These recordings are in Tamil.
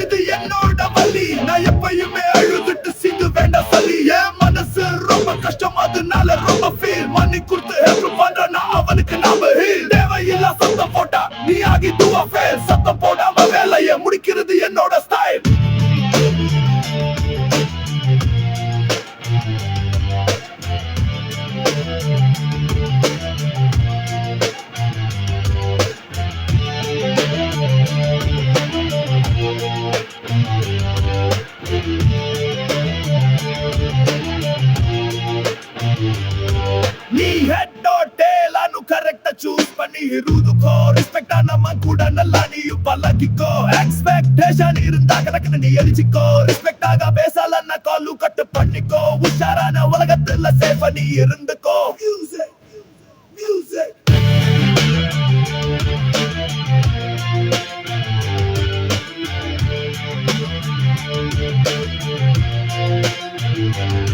இது என்னோட வலி நான் எப்பயுமே அழுதுட்டு சிந்து வேண்டாம் சலி என் மனசு ரொம்ப கஷ்டம் அதனால ரொம்ப ஃபீல் மண்ணி கொடுத்து ஹெல்ப் பண்ற நீ ஆகி துவா ಚೂಸ್ பண்ணி ಇರುವುದಕ್ಕೋ ರೆಸ್ಪೆಕ್ಟ್ நம்ம கூட நல்லா நீயும் பழகிக்கோ எக்ஸ்பெக்டேஷன் இருந்தா கணக்கு நீ எழுச்சிக்கோ ரெஸ்பெக்ட் ஆக பேசலன்னா காலு கட்டு பண்ணிக்கோ உஷாரான உலகத்துல சேஃப நீ இருந்துக்கோ மியூசிக் மியூசிக் அக்கம்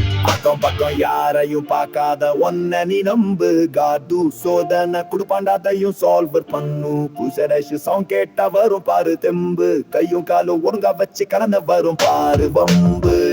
பக்கம் யாரையும் பார்க்காத ஒன்ன நீ நம்பு. காது சோதனை குடுப்பாண்டாத்தையும் சால்வ் பண்ணு. குசரேஷ் சாங் கேட்டா வரும் பாரு தெம்பு. கையும் காலும் ஒழுங்கா வச்சு கலந்த வரும் பாரு வம்பு.